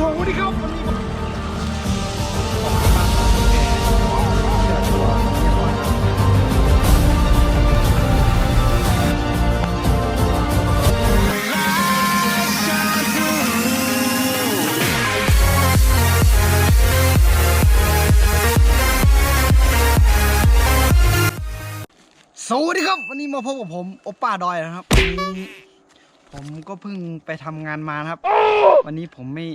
สวัสดีครับวันนี้มสวัสดีครับ วันนี้มาพบกับผมโอป้าดอยนะครับวันนี้ผมก็เพิ่งไปทำงานมานะครับ วันนี้ผมไม่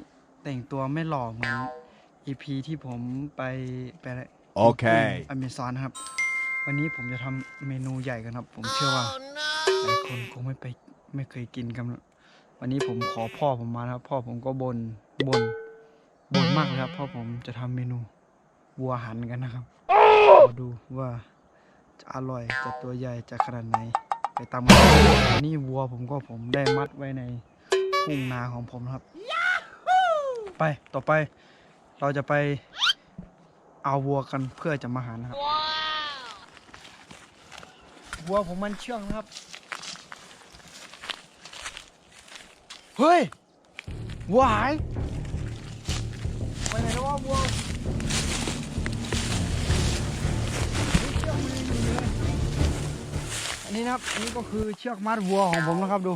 แต่งตัวไม่หล่อเหมือน EP ที่ผมไปไปอะไรโอเค อเมซอนนะครับ วันนี้ผมจะทำเมนูใหญ่กันครับ ผมเชื่อว่าหลายคนคงไม่ไปไม่เคยกินกันวันนี้ผมขอพ่อผมมานะครับ พ่อผมก็บนบนบนมากเลยครับเพ่อผมจะทำเมนูวัวหันกันนะครับมาดูว่าจะอร่อยจะตัวใหญ่จะขนาดไหน ไปตามกันอันนี้วัวผมก็ผมได้มัดไว้ในทุ่งนาของผมนะครับ ไปต่อไปเราจะไปเอาวัวกันเพื่อจะมาหานะครับวัวผมมันเชื่องนะครับ เฮ้ยวัวหายไปไหนแล้ววะวัวเฮ้ยเชือกมันยังอยู่เลยอันนี้นะครับอันนี้ก็คือเชือกมัดวัวของผมนะครับดู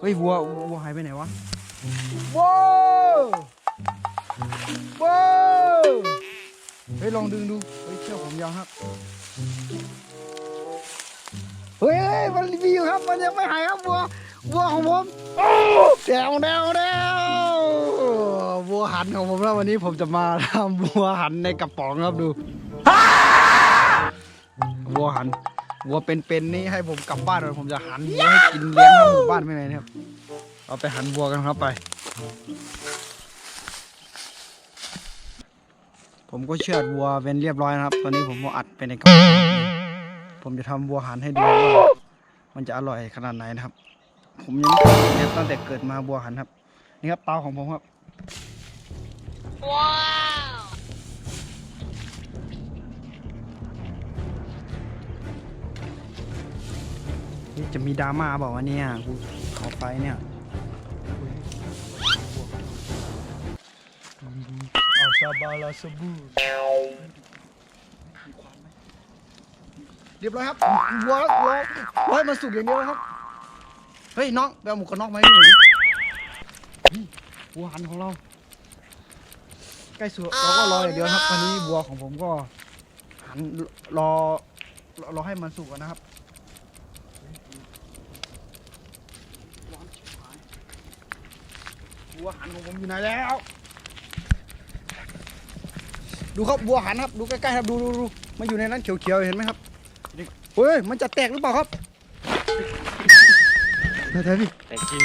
เฮ้ยวัววัวหายไปไหนวะ ว้าวว้าวเฮ้ยลองดึงดู เฮ้ยเชือกผมยาวครับ เฮ้ยมันมีอยู่ครับมันยังไม่หายครับวัววัวของผมแดวแดวแดววัวหันของผมแล้ววันนี้ผมจะมาทำวัวหันในกระป๋องครับดูวัวหันวัวเป็นๆนี่ให้ผมกลับบ้านเลยผมจะหันให้กินเลี้ยงทั้งหมู่บ้านไม่ไหนนะครับ เอาไปหันวัวกันครับไป ผมก็เชือดวัวเป็นเรียบร้อยนะครับ ตอนนี้ผมก็อัดไปในกระป๋องผมจะทำวัวหันให้ดูว่ามันจะอร่อยขนาดไหนนะครับ ผมยังไม่เคยนเลยตั้งแต่เกิดมาวัวหันครับ นี่ครับเตาของผมครับนี่จะมีดราม่าบอกว่าเนี่ยกูขอไฟเนี่ย บาลาซาบูเรียบร้อยครับวัววัววัวให้มันสุกอย่างเดียวครับ เฮ้ยน้องไปเอาหมูกระนอกมาให้หนูดิเฮ้ยวัวหันของเรา ใกล้สุกเราก็รออย่างเดียวครับตอนนี้วัวของผมก็ หันรอรอให้มันสุกก่อนนะครับบัวหันของผมอยู่ไหนแล้ว ดูครับวัวหันครับดูใกล้ๆครับดูดูดูมันอยู่ในนั้นเขียวๆเห็นไหมครับนี่เฮ้ยมันจะแตกหรือเปล่าครับไหนไหนพี่แต่จริง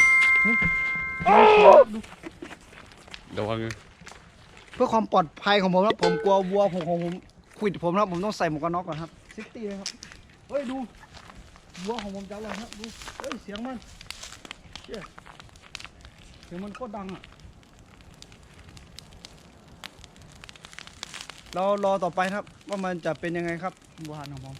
ดูระวังเพื่อความปลอดภัยของผมครับผมกลัววัวผมของผมขวิดผมนะครับผมต้องใส่หมวกกันน็อกก่อนครับซิตี้เลยครับเฮ้ยดูวัวของผมจะอร่อยครับดูเฮ้ยเสียงมันเชี่ยเสียงมันโคตรดังอะ เรารอต่อไปครับ ว่ามันจะเป็นยังไงครับวัวหันของผม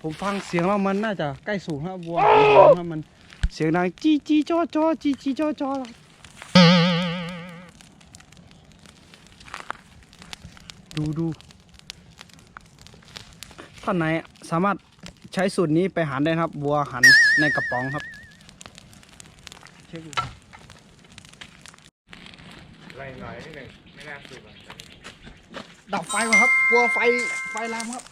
ผมฟังเสียงแล้วมันน่าจะใกล้สูงครับวัวหันของผมครับมันเสียงดังจี้จี้จ้อจ้อจี้จี้จ้อจ้อ ดูดูท่านไหนสามารถใช้สูตรนี้ไปหันได้นะครับวัวหันในกระป๋องครับเช็คดูไล่หน่อยนิดหนึ่งไม่น่าสุกอะดับไฟก่อนครับ กลัวไฟไฟลามครับ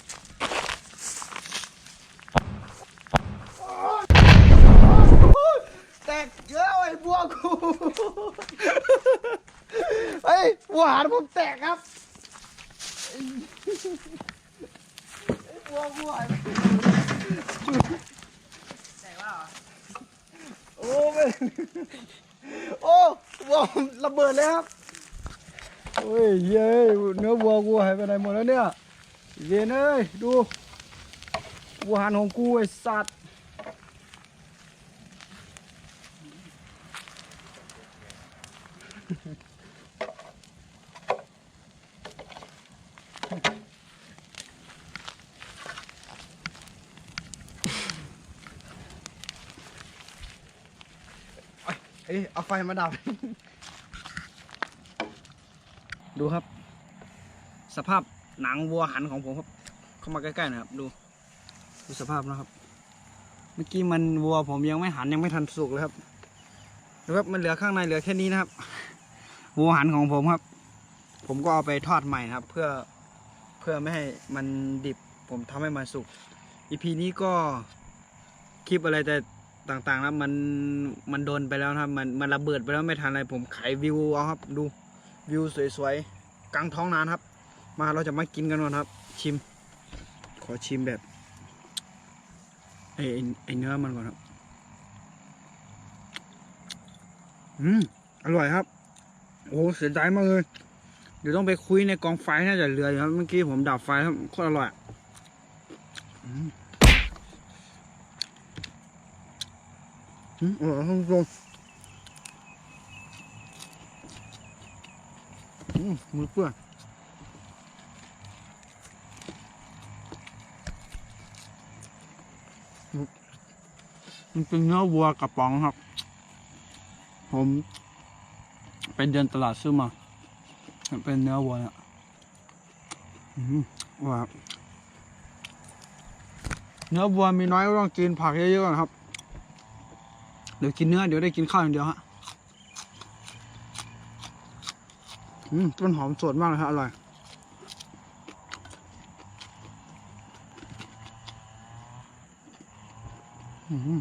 แตกเยอะไอ้บัวกู เฮ้ยบัวหานผมแตกครับ ไอ้บัวบัวหายไปแตกแล้วโอ้ไโอ้บัวระเบิดเลยครับโอ้ยเย้เนื้อวัวกูหายไปไหนหมดแล้วเนี่ยเวียนเอ้ยดูวัวหันของกูไอสัตว์ อ้ยเอาไฟมาดับ ดูครับ สภาพหนังวัวหันของผมครับ เข้ามาใกล้ๆนะครับ ดู ดูสภาพนะครับ เมื่อกี้มันวัวผมยังไม่หันยังไม่ทันสุกเลยครับดูครับมันเหลือข้างในเหลือแค่นี้นะครับ วัวหันของผมครับ ผมก็เอาไปทอดใหม่นะครับ เพื่อเพื่อไม่ให้มันดิบ ผมทำให้มันสุกอีพีนี้ก็คลิปอะไรแต่ ต่างๆแล้วมันมันโดนไปแล้วครับ มันมันระเบิดไปแล้วไม่ทันอะไรผมขายวิวเอาครับ ดูวิวสวยๆกลางท้องนานครับ มาเราจะมากินกันก่อนครับ ชิม ขอชิมแบบไอไอ้เนื้อมันก่อนครับอืมอร่อยครับ โอ้เสียดายมากเลยเดี๋ยวต้องไปคุยในกองไฟน่าจะเหลืออยู่ครับเมื่อกี้ผมดับไฟครับโคตรอร่อยอะ อืมอืมอืมมือเปื้อนมันเป็นเนื้อวัวกระป๋องครับ ผมไปเดินตลาดซื้อมา เป็นเนื้อวัวเนี่ยอืมว่าเนื้อวัวมีน้อยก็ต้องกินผักเยอะๆก่อนครับ เดี๋ยวกินเนื้อเดี๋ยวได้กินข้าวอย่างเดียวฮะอืมต้นหอมสดมากเลยครับอร่อยอืม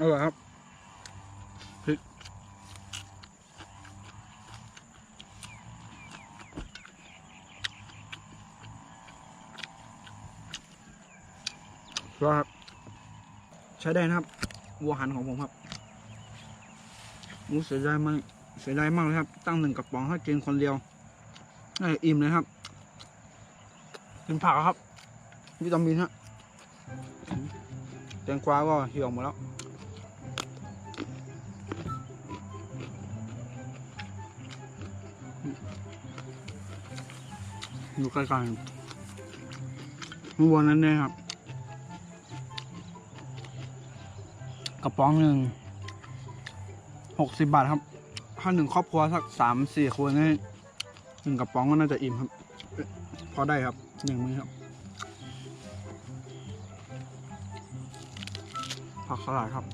อร่อยครับ ครับใช้ได้นะครับ วัวหันของผมครับมูเสียดายมากเสียดายมากเลยครับ ตั้งหนึ่งกระป๋องให้กินคนเดียวน่าจะอิ่มเลยครับ กินผักครับ วิตามินฮะแตงกวาก็เหี่ยวหมดแล้วอยู่ใกล้ๆวัวนั้นเนี่ยครับ กระป๋องหนึ่งหกสิบบาทครับ ถ้าหนึ่งครอบครัวสักสามสี่คนนี่หนึ่งกระป๋องก็น่าจะอิ่มครับ พอได้ครับหนึ่งมื้อครับผักสลัดครับ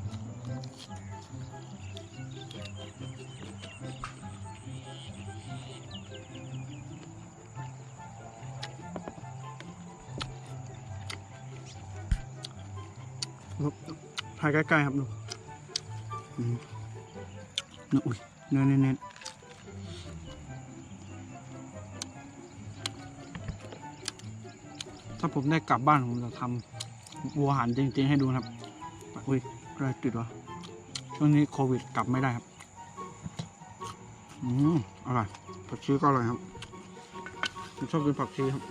ถ่ายใกล้ๆครับดูอืมเนื้ออุ้ยเนื้อเน้นๆถ้าผมได้กลับบ้านผมจะทำวัวหันจริงๆให้ดูครับ อุ้ยอะไรติดวะช่วงนี้โควิดกลับไม่ได้ครับ อืมอร่อยผักชีก็อร่อยครับผมชอบกินผักชีครับ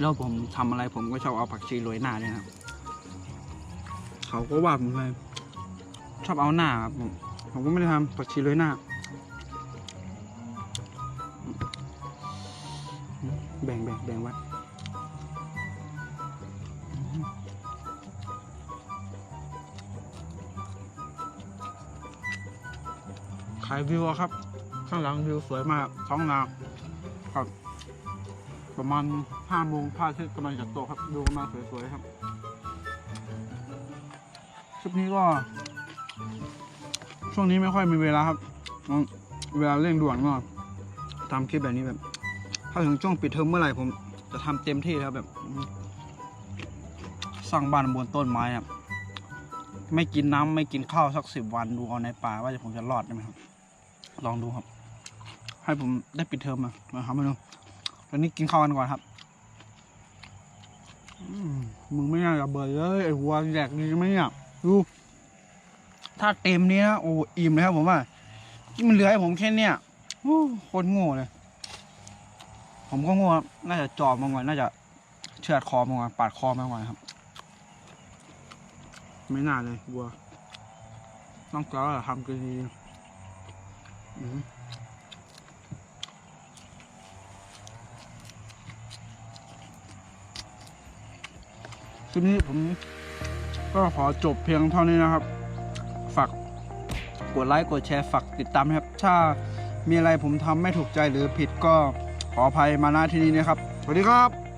แล้วผมทำอะไรผมก็ชอบเอาผักชีโรยหน้าเนี่ยครับ เขาก็ว่าผมไปชอบเอาหน้าครับผมผมก็ไม่ได้ทำผักชีโรยหน้า แบ่งแบ่งแบ่งไว้ขายวิวครับ ข้างหลังวิวสวยมาก ท้องนาครับ ประมาณห้าโมงพระอาทิตย์กำลังจะตกครับ ดูมาสวยๆครับ คลิปนี้ก็ ช่วงนี้ไม่ค่อยมีเวลาครับ เวลาเร่งด่วนก็ทำคลิปแบบนี้แบบ ถ้าถึงช่วงปิดเทอมเมื่อไหร่ผมจะทำเต็มที่แล้วแบบสร้างบ้านบนต้นไม้ครับ ไม่กินน้ำไม่กินข้าวสักสิบวันดูเอาในป่าว่าจะผมจะรอดได้ไหมครับ ลองดูครับ ให้ผมได้ปิดเทอมมามาทำให้ดูตอนนี้กินข้าวกันก่อนครับอืมึงไม่น่าจะเบื่อเลยไอ้หัวแดกดีไหมเนี่ย ดูถ้าเต็มนี้นะโอ้อิ่มเลยครับผมว่าที่มันเหลือให้ผมแค่เนี้ยโอ้คตรโง่เลย ผมก็โง่ครับน่าจะจอบมาก่อนน่าจะเชือดคอมาก่อนปาดคอมาก่อนครับ ไม่น่าเลยวัวต้องกล้าทำกันดีคลิปนี้ผม ก็ขอจบเพียงเท่านี้นะครับ ฝากกดไลค์กดแชร์ฝากติดตามครับ ถ้ามีอะไรผมทำไม่ถูกใจหรือผิดก็ขออภัยมาหน้าที่นี้นะครับ สวัสดีครับ